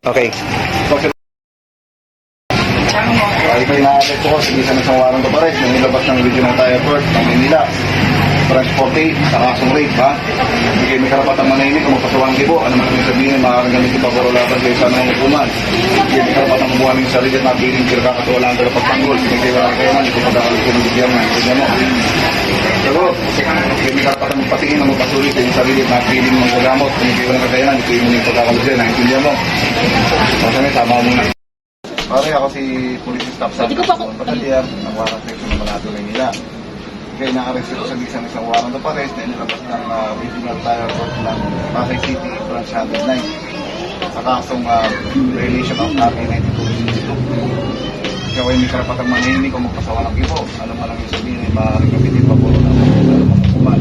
Okay. Ay, may na-affect ko sa isa ng sawaran ko pa rin. Nung nilabas ng video ng Tire Court, ng Manila. Transportate sa kasong rape, ha? Hindi kayo may karapatang manahimik kung magpasawang kibo. Ano man ang sabihin, maaaring gamitin pa para laban kayo sa ng hukuman. Hindi kayo may karapatang kumuha ng sarili at napiling kira kakatuwala ang dalawa pagtanggol. Hindi kayo wala kayo man, ko pagkakalit ko ng bigyan nga. Tignan mo. Pero, hindi kayo may karapatang magpatingin na magpasulit sa inyong sarili at napiling mong gagamot. Hindi kayo hindi kayo muna yung pagkakalit sa'yo. Naintindihan mo. Kasi tama mo. Pare, ako si Police Staff sa Hindi ko pa ako- Batalyan ng Warrant Section ng Manado, Maynila. Kaya ko sa isang isang warrant of arrest na inilabas ng uh, Regional Tire Court ng Pasay City, Branch 109 sa kasong uh, violation of Copy 92 Ikaw ay may karapatang manahimik o magpasawa ng ibo. Ano man ang yung sabihin ay maaaring gamitin pa po ng mga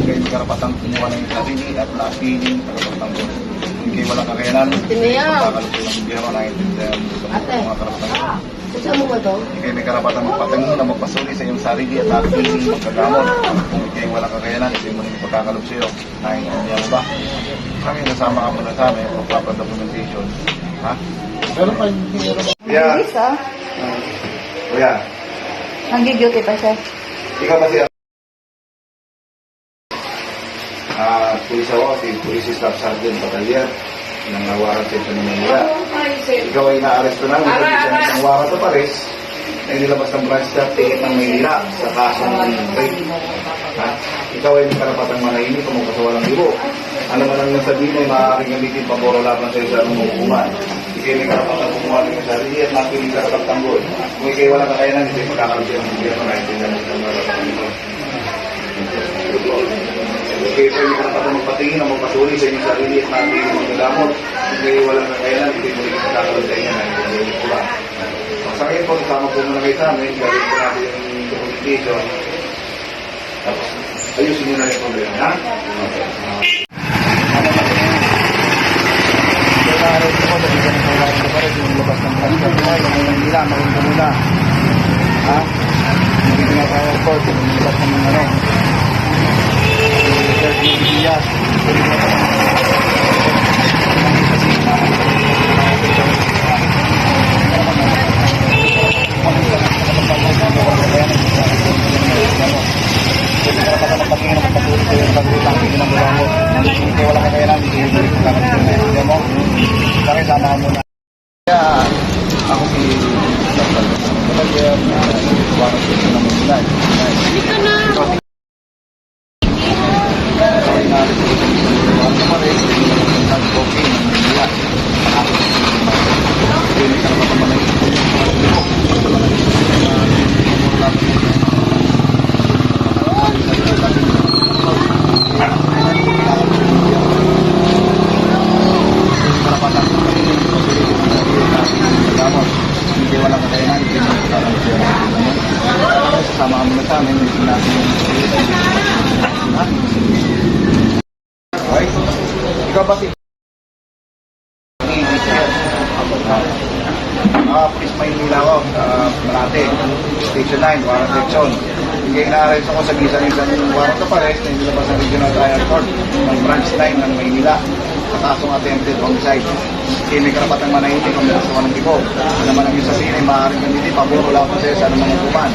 Kaya may karapatang kumuha ng sarili at napiling sa karapatang Hindi kayo walang kakayanan. Ng biyero na intindihan sa Ate. mga karapatang Kasi mo ba to? kayo may karapatan magpatanong na magpasuli sa iyong sarili at napiling magkagamot. Kung kayo walang kakayanan, hindi mo nang ipagkakalob sa iyo. Naiintindihan mo ba? Kami nasama ka muna sa amin proper documentation. Ha? Pero pag hindi rin Kuya, Bilis ah. kuya, Nagigilty pa siya. ikaw ba siya? Ah, pulis ako, si Police Staff Sergeant Batalyan ng Warrant ng Manila. Ikaw ay na-arresto na, may isang isang warrant of arrest na inilabas ng branch ticket ng Maynila sa kasong rape. Ha? Ikaw ay may karapatang manahimik kung magpasawalang libo. Ano man ang nasabihin ay maaaring gamitin paboro laban sa isa ng hukuman. Hindi kayo may karapatang kumuha ng sarili at mapiling sa kapagtanggol. Kung ikaw walang kakayanan, hindi magkakaroon ng bigyan ng naintindihan mo ng mga kaya kayo may karapatan magpatingin o magpasuli sa inyong sarili at natin yung mga gamot. Kung kayo walang kakayanan, hindi mo rin magkakaroon sa inyo na hindi ko ba. Sa ngayon kayo sa amin, gawin po natin yung documentation. Tapos, ayusin nyo na yung problema, ha? Okay. Kaya na-arrest ako sa isa ng kawalan ko pa rin yung labas ng mo, yung mga nila, maroon ka muna. Ha? Hindi nga tayo court, yung labas ng ano, Sergio Diaz. Kaya ako si Kaya warang ko sa naman nila. Dito na. Hindi walang kakayanan, hindi mo Sasama ka muna sa amin, hindi natin? Okay? Ikaw ba si Ah, please may nila ako sa Station 9, Warrant Section. Hindi na-arrest ako sa gisa ng of arrest na inilabas ng Regional Trial Court ng Branch 9 ng Maynila sa kasong attempted homicide. Kaya may karapatang manahimik kung meron sa ng tipo. Ano naman ang yung sabihin ay maaaring gamitin pabor wala ko sa'yo sa anumang hukuman.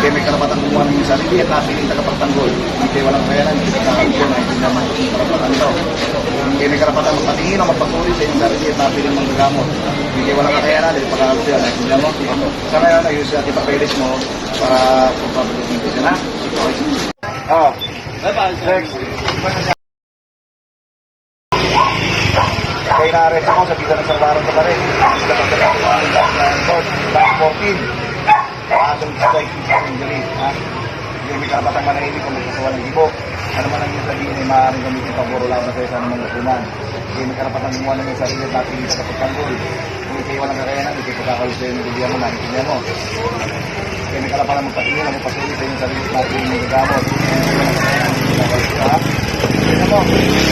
Kaya may karapatang kumuha ng yung sarili at napiling tagapagtanggol. Hindi walang kayanan, hindi kayo kakalisyon na hindi naman karapatan ito. Kaya may karapatang magpatingin o magpasuri sa inyong sarili at napiling mga gamot. Hindi walang kakayanan, dahil pagkakalisyon na hindi mo. Sa ngayon, ayusin natin papeles mo para kung papalusin na. Okay. Oh. Next. Kaya na-arrest ako sa bisa ng sarbaran sa parin. Sila pa sa ng court, Bank 14. Asong strike physical injury. Ha? Hindi may karapatang manahimik kung magkasawa ng ibo. Ano man ang sabihin ay maaaring gamitin paboro laban sa isang mga hukuman. Hindi may karapatang gumawa ng sarili at natin sa kapagtanggol. Kung kayo walang kakayanan, hindi kayo pagkakalusin ng gobyerno na intindihan mo. Kaya may karapatang magpatingin ang magpasuli sa inyong sarili at natin yung gamot. Kung kayo walang